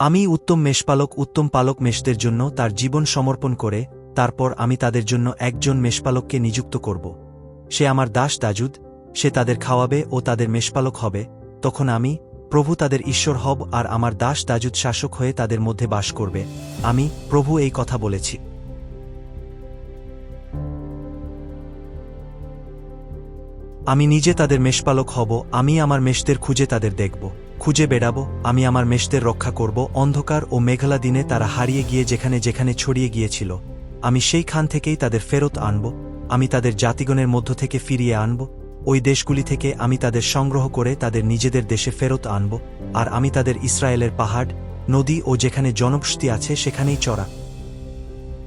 আমি উত্তম মেষপালক উত্তম পালক মেষদের জন্য তার জীবন সমর্পণ করে, তারপর আমি তাদের জন্য একজন মেষপালককে নিযুক্ত করব। সে আমার দাস দাজুদ, সে তাদের খাওয়াবে ও তাদের মেষপালক হবে, তখন আমি, প্রভু তাদের ঈশ্বর হব আর আমার দাস দাজুদ শাসক হয়ে তাদের মধ্যে বাস করবে, আমি, প্রভু এই কথা বলেছি। আমি নিজে তাদের মেষপালক হব, আমি আমার মেষদের খুঁজে তাদের দেখব। খুঁজে বেড়াবো, আমি আমার মেষদের রক্ষা করব, অন্ধকার ও মেঘলা দিনে তারা হারিয়ে গিয়ে যেখানে যেখানে ছড়িয়ে গিয়েছিল। আমি সেইখান থেকেই তাদের ফেরত আনব, আমি তাদের জাতিগণের মধ্য থেকে ফিরিয়ে আনব, ওই দেশগুলি থেকে আমি তাদের সংগ্রহ করে তাদের নিজেদের দেশে ফেরত আনব, আর আমি তাদের ইসরায়েলের পাহাড়, নদী ও যেখানে জনবসতি আছে সেখানেই চড়া।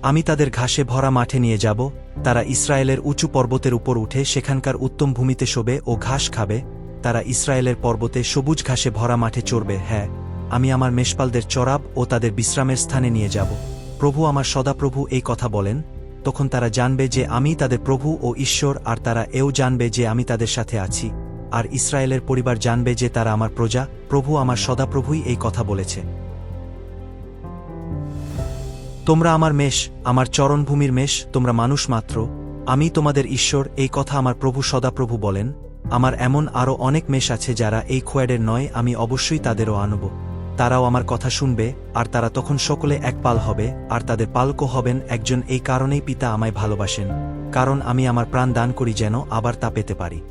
আমি তাদের ঘাসে ভরা মাঠে নিয়ে যাব, তারা ইসরায়েলের উঁচু পর্বতের উপর উঠে সেখানকার উত্তম ভূমিতে শোবে ও ঘাস খাবে তারা ইসরায়েলের পর্বতে সবুজ ঘাসে ভরা মাঠে চড়বে হ্যাঁ আমি আমার মেষপালদের চড়াব ও তাদের বিশ্রামের স্থানে নিয়ে যাব। প্রভু আমার সদাপ্রভু এই কথা বলেন, তখন তারা জানবে যে আমি তাদের প্রভু ও ঈশ্বর, আর তারা এও জানবে যে আমি তাদের সাথে আছি। আর ইসরায়েলের পরিবার জানবে যে তারা আমার প্রজা, প্রভু আমার সদাপ্রভুই এই কথা বলেছে। তোমরা আমার মেষ, আমার চরণভূমির মেষ, তোমরা মানুষ মাত্র, আমি তোমাদের ঈশ্বর, এই কথা আমার প্রভু সদাপ্রভু বলেন আমার এমন আরও অনেক মেষ আছে যারা এই খোয়াডের নয়, আমি অবশ্যই তাদেরও আনব। তারাও আমার কথা শুনবে, আর তারা তখন সকলে এক পাল হবে, আর তাদের পালকও হবেন একজন এই কারণেই পিতা আমায় ভালোবাসেন, কারণ আমি আমার প্রাণ দান করি যেন আবার তা পেতে পারি।